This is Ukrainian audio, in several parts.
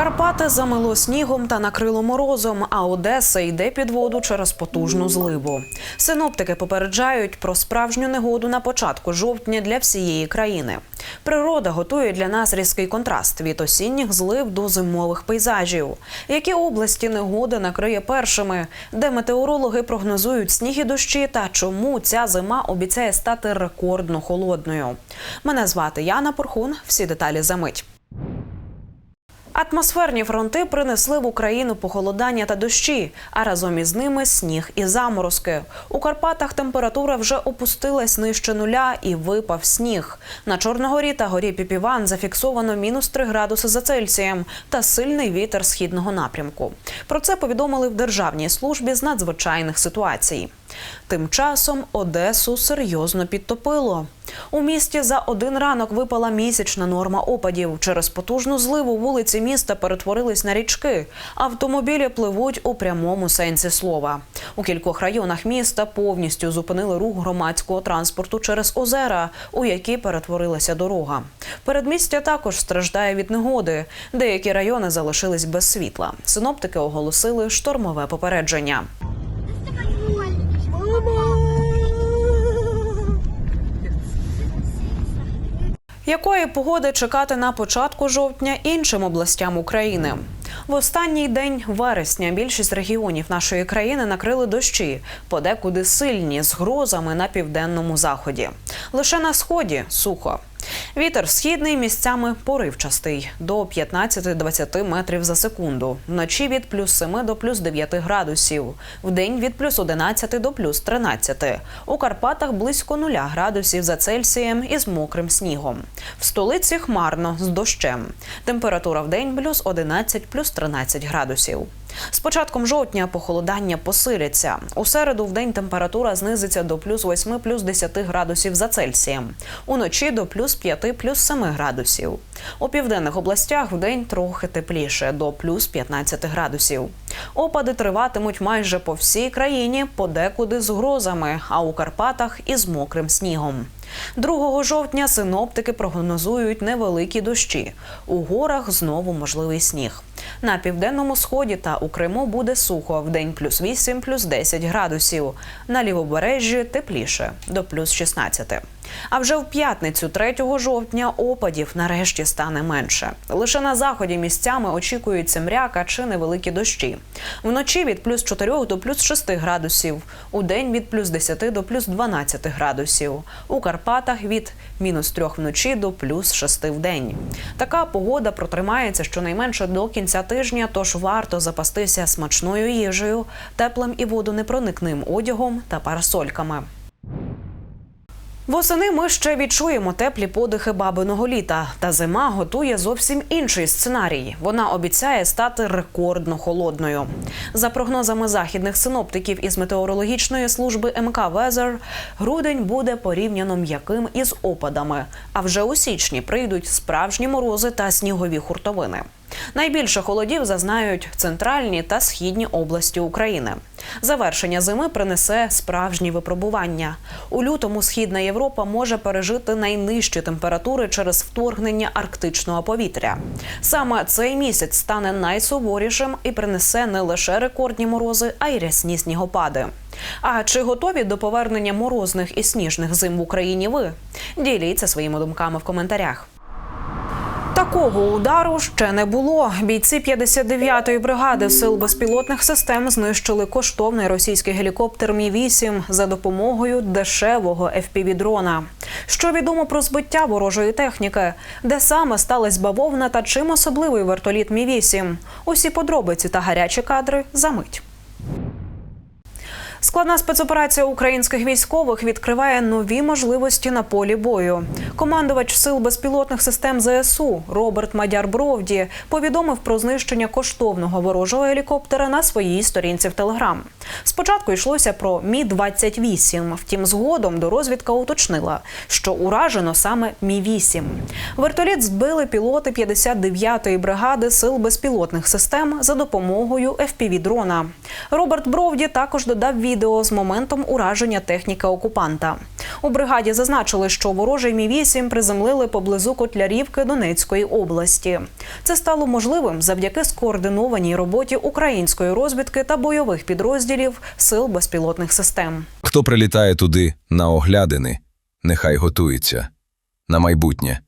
Карпати замило снігом та накрило морозом, а Одеса йде під воду через потужну зливу. Синоптики попереджають про справжню негоду на початку жовтня для всієї країни. Природа готує для нас різкий контраст від осінніх злив до зимових пейзажів. Які області негода накриє першими, де метеорологи прогнозують сніг і дощі та чому ця зима обіцяє стати рекордно холодною. Мене звати Яна Порхун. Всі деталі за мить. Атмосферні фронти принесли в Україну похолодання та дощі, а разом із ними сніг і заморозки. У Карпатах температура вже опустилась нижче нуля і випав сніг. На Чорногорі та горі Піпіван зафіксовано мінус 3 градуси за Цельсієм та сильний вітер східного напрямку. Про це повідомили в Державній службі з надзвичайних ситуацій. Тим часом Одесу серйозно підтопило. У місті за один ранок випала місячна норма опадів. Через потужну зливу вулиці міста перетворились на річки. Автомобілі пливуть у прямому сенсі слова. У кількох районах міста повністю зупинили рух громадського транспорту через озера, у які перетворилася дорога. Передмістя також страждає від негоди. Деякі райони залишились без світла. Синоптики оголосили штормове попередження. Якої погоди чекати на початку жовтня іншим областям України? В останній день вересня більшість регіонів нашої країни накрили дощі, подекуди сильні з грозами на південному заході. Лише на сході сухо. Вітер східний місцями поривчастий до 15-20 метрів за секунду. Вночі від плюс 7 до плюс 9 градусів. Вдень від плюс 11 до плюс 13. У Карпатах близько 0 градусів за Цельсієм із мокрим снігом. В столиці хмарно з дощем. Температура в день плюс 11, плюс 13 градусів. З початком жовтня похолодання посиляться. У середу в день температура знизиться до плюс 8, плюс 10 градусів за Цельсієм. Уночі до плюс 5, плюс 7 градусів. У південних областях в день трохи тепліше до плюс 15 градусів. Опади триватимуть майже по всій країні, подекуди з грозами, а у Карпатах із мокрим снігом. 2 жовтня синоптики прогнозують невеликі дощі. У горах знову можливий сніг. На південному сході та у Криму буде сухо в день плюс 8, плюс 10 градусів. На лівобережжі тепліше до плюс 16. А вже в п'ятницю, 3 жовтня, опадів нарешті стане менше. Лише на заході місцями очікується мряка чи невеликі дощі. Вночі від плюс 4 до плюс 6 градусів, у день від плюс 10 до плюс 12 градусів. У Карпатах від мінус 3 вночі до плюс 6 в день. Така погода протримається щонайменше до кінця тижня, тож варто запастися смачною їжею, теплим і водонепроникним одягом та парасольками. Восени ми ще відчуємо теплі подихи бабиного літа. Та зима готує зовсім інший сценарій. Вона обіцяє стати рекордно холодною. За прогнозами західних синоптиків із метеорологічної служби МК Везер, грудень буде порівняно м'яким із опадами. А вже у січні прийдуть справжні морози та снігові хуртовини. Найбільше холодів зазнають центральні та східні області України. Завершення зими принесе справжні випробування. У лютому східна Європа може пережити найнижчі температури через вторгнення арктичного повітря. Саме цей місяць стане найсуворішим і принесе не лише рекордні морози, а й рясні снігопади. А чи готові до повернення морозних і сніжних зим в Україні? Ви діліться своїми думками в коментарях. Такого удару ще не було. Бійці 59-ї бригади сил безпілотних систем знищили коштовний російський гелікоптер Мі 8 за допомогою дешевого fpv дрона Що відомо про збиття ворожої техніки, де саме сталася бавовна та чим особливий вертоліт Мі 8 Усі подробиці та гарячі кадри за мить. Складна спецоперація українських військових відкриває нові можливості на полі бою. Командувач сил безпілотних систем ЗСУ Роберт Мадяр Бровді повідомив про знищення коштовного ворожого гелікоптера на своїй сторінці в Телеграм. Спочатку йшлося про Мі 28 Втім, згодом до розвідка уточнила, що уражено саме Мі 8 Вертоліт збили пілоти 59-ї бригади сил безпілотних систем за допомогою fpv дрона Роберт Бровді також додав відео з моментом ураження техніки окупанта. У бригаді зазначили, що ворожий мі 8 приземлили поблизу Котлярівки Донецької області. Це стало можливим завдяки скоординованій роботі української розвідки та бойових підрозділів сил безпілотних систем. Хто прилітає туди на оглядини, нехай готується. На майбутнє.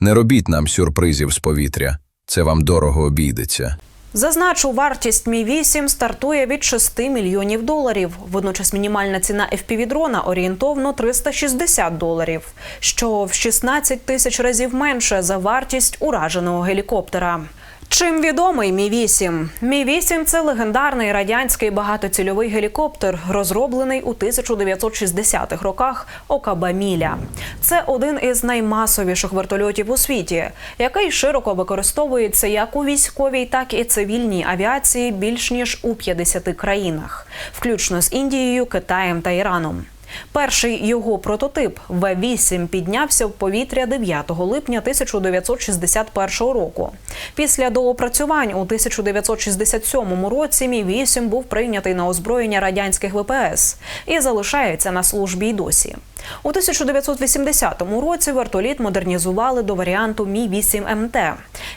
Не робіть нам сюрпризів з повітря, це вам дорого обійдеться. Зазначу, вартість Мі 8 стартує від 6 мільйонів доларів. Водночас мінімальна ціна FPV-дрона орієнтовно 360 доларів, що в 16 тисяч разів менше за вартість ураженого гелікоптера. Чим відомий Мі 8 Мі 8 це легендарний радянський багатоцільовий гелікоптер, розроблений у 1960-х роках Окаба Міля. Це один із наймасовіших вертольотів у світі, який широко використовується як у військовій, так і цивільній авіації більш ніж у 50 країнах, включно з Індією, Китаєм та Іраном. Перший його прототип В-8 піднявся в повітря 9 липня 1961 року. Після доопрацювань у 1967 році Мі 8 був прийнятий на озброєння радянських ВПС і залишається на службі й досі. У 1980 році вертоліт модернізували до варіанту Мі 8 МТ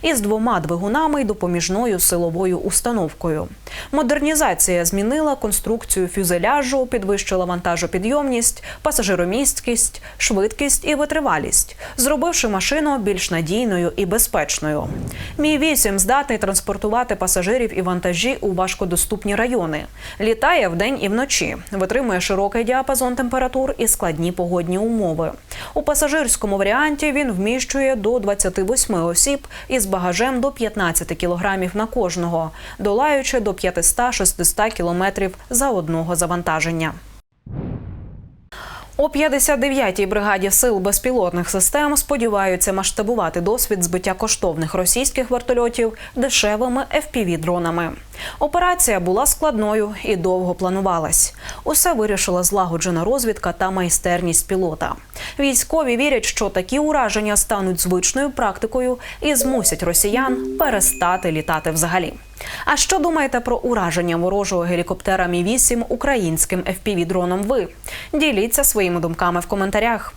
із двома двигунами й допоміжною силовою установкою. Модернізація змінила конструкцію фюзеляжу, підвищила вантажопідйомність, пасажиромісткість, швидкість і витривалість, зробивши машину більш надійною і безпечною. Мі 8 здатний транспортувати пасажирів і вантажі у важкодоступні райони. Літає вдень і вночі, витримує широкий діапазон температур і складні погодні умови. У пасажирському варіанті він вміщує до 28 осіб із багажем до 15 кілограмів на кожного, долаючи до 500-600 кілометрів за одного завантаження. У 59-й бригаді сил безпілотних систем сподіваються масштабувати досвід збиття коштовних російських вертольотів дешевими FPV-дронами. Операція була складною і довго планувалась. Усе вирішила злагоджена розвідка та майстерність пілота. Військові вірять, що такі ураження стануть звичною практикою і змусять росіян перестати літати взагалі. А що думаєте про ураження ворожого гелікоптера Мі 8 українським FPV-дроном? Ви діліться своїми думками в коментарях.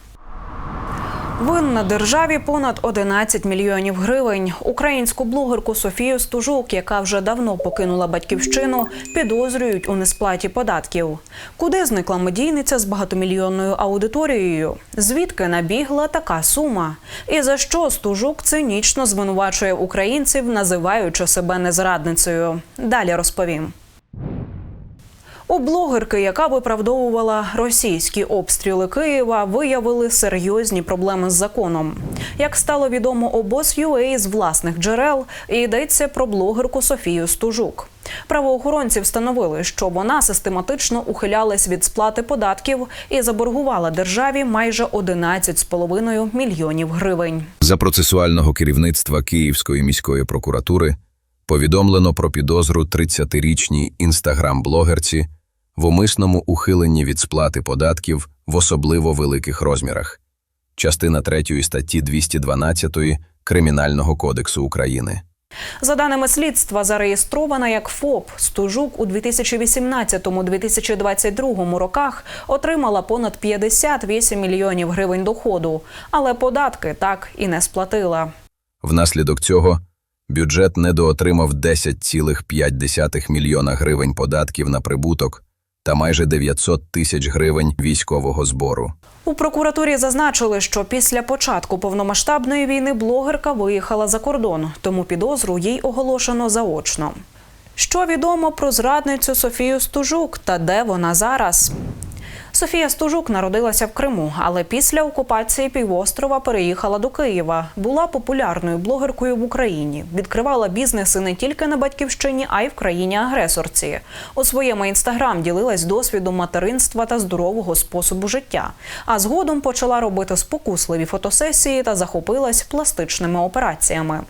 Винна державі понад 11 мільйонів гривень. Українську блогерку Софію Стужук, яка вже давно покинула батьківщину, підозрюють у несплаті податків. Куди зникла медійниця з багатомільйонною аудиторією? Звідки набігла така сума? І за що Стужук цинічно звинувачує українців, називаючи себе незрадницею? Далі розповім. У блогерки, яка виправдовувала російські обстріли Києва, виявили серйозні проблеми з законом. Як стало відомо обоз.ua з власних джерел, йдеться про блогерку Софію Стужук. Правоохоронці встановили, що вона систематично ухилялась від сплати податків і заборгувала державі майже 11,5 мільйонів гривень. За процесуального керівництва Київської міської прокуратури повідомлено про підозру 30-річній інстаграм-блогерці в умисному ухиленні від сплати податків в особливо великих розмірах. Частина 3 статті 212 Кримінального кодексу України. За даними слідства, зареєстрована як ФОП Стужук у 2018-2022 роках отримала понад 58 мільйонів гривень доходу, але податки так і не сплатила. Внаслідок цього бюджет недоотримав 10,5 мільйона гривень податків на прибуток та майже 900 тисяч гривень військового збору. У прокуратурі зазначили, що після початку повномасштабної війни блогерка виїхала за кордон, тому підозру їй оголошено заочно. Що відомо про зрадницю Софію Стужук та де вона зараз? Софія Стужук народилася в Криму, але після окупації півострова переїхала до Києва. Була популярною блогеркою в Україні. Відкривала бізнеси не тільки на батьківщині, а й в країні-агресорці. У своєму інстаграм ділилась досвідом материнства та здорового способу життя. А згодом почала робити спокусливі фотосесії та захопилась пластичними операціями.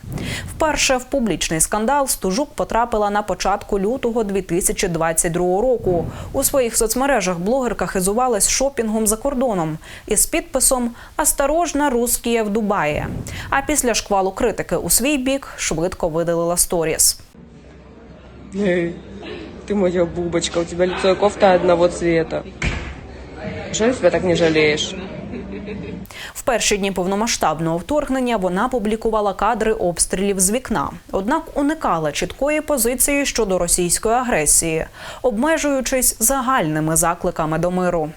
Вперше в публічний скандал Стужук потрапила на початку лютого 2022 року. У своїх соцмережах блогерка хизувалась шопінгом за кордоном із підписом «Осторожно, русські в Дубаї». А після шквалу критики у свій бік швидко видалила сторіс. Ти моя бубочка, у тебе лицо и кофта одного цвета. Жаль, себе так не жалеешь. В перші дні повномасштабного вторгнення вона публікувала кадри обстрілів з вікна, однак уникала чіткої позиції щодо російської агресії, обмежуючись загальними закликами до миру.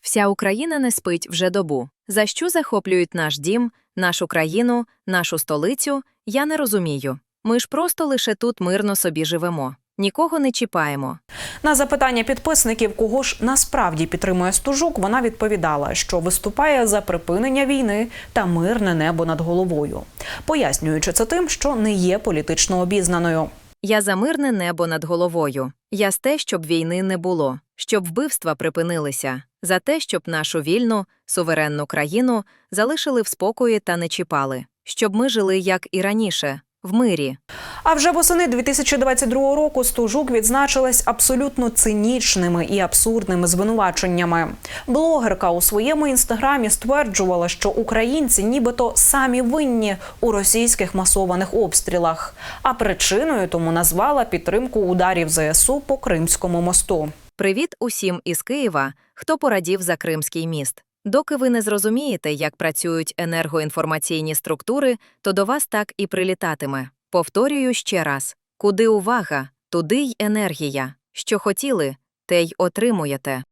Вся Україна не спить вже добу. За що захоплюють наш дім, нашу країну, нашу столицю? Я не розумію. Ми ж просто лише тут мирно собі живемо. Нікого не чіпаємо. На запитання підписників, кого ж насправді підтримує Стужук, вона відповідала, що виступає за припинення війни та мирне небо над головою, пояснюючи це тим, що не є політично обізнаною. Я за мирне небо над головою. Я з те, щоб війни не було, щоб вбивства припинилися, за те, щоб нашу вільну, суверенну країну залишили в спокої та не чіпали, щоб ми жили як і раніше, в мирі. А вже восени 2022 року Стужук відзначилась абсолютно цинічними і абсурдними звинуваченнями. Блогерка у своєму інстаграмі стверджувала, що українці нібито самі винні у російських масованих обстрілах. А причиною тому назвала підтримку ударів ЗСУ по Кримському мосту. Привіт усім із Києва, хто порадів за Кримський міст. Доки ви не зрозумієте, як працюють енергоінформаційні структури, то до вас так і прилітатиме. Повторюю ще раз: куди увага, туди й енергія. Що хотіли, те й отримуєте.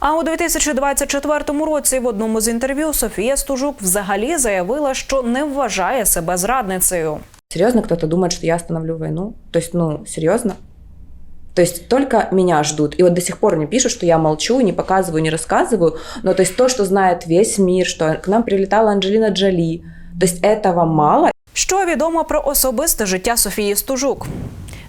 А у 2024 році в одному з інтерв'ю Софія Стужук взагалі заявила, що не вважає себе зрадницею. Серьезно кто-то думает, что я остановлю войну? То есть, ну, серьезно? То есть только меня ждут. И вот до сих пор мне пишут, что я молчу, не показываю, не рассказываю. Но то есть то, что знает весь мир, что к нам прилетала Анджелина Джоли. То есть этого мало. Що відомо про особисте життя Софії Стужук?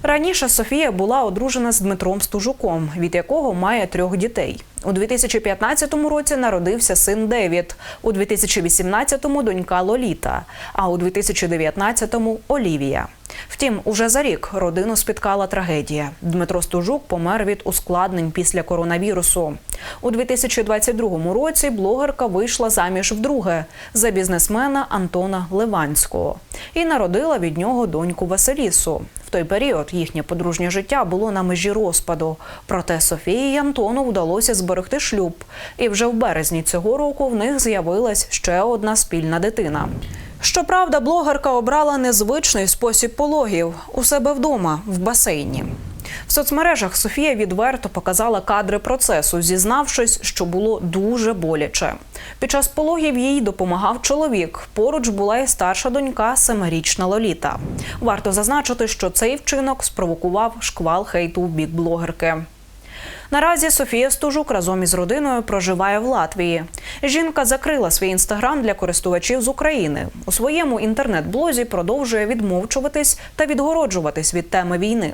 Раніше Софія була одружена з Дмитром Стужуком, від якого має трьох дітей. У 2015 році народився син Девід, у 2018-му донька Лоліта, а у 2019-му Олівія. Втім, уже за рік родину спіткала трагедія. Дмитро Стужук помер від ускладнень після коронавірусу. У 2022 році блогерка вийшла заміж вдруге за бізнесмена Антона Ливанського і народила від нього доньку Василісу. В той період їхнє подружнє життя було на межі розпаду. Проте Софії і Антону вдалося зберегти шлюб. І вже в березні цього року в них з'явилась ще одна спільна дитина. Щоправда, блогерка обрала незвичний спосіб пологів у себе вдома в басейні. В соцмережах Софія відверто показала кадри процесу, зізнавшись, що було дуже боляче. Під час пологів їй допомагав чоловік. Поруч була і старша донька, семирічна Лоліта. Варто зазначити, що цей вчинок спровокував шквал хейту в бік блогерки. Наразі Софія Стужук разом із родиною проживає в Латвії. Жінка закрила свій інстаграм для користувачів з України. У своєму інтернет-блозі продовжує відмовчуватись та відгороджуватись від теми війни.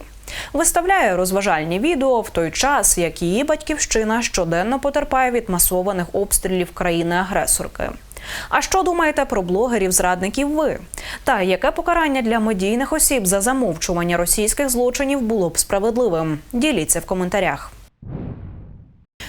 Виставляє розважальні відео в той час, як її батьківщина щоденно потерпає від масованих обстрілів країни-агресорки. А що думаєте про блогерів-зрадників ви? Та яке покарання для медійних осіб за замовчування російських злочинів було б справедливим? Діліться в коментарях.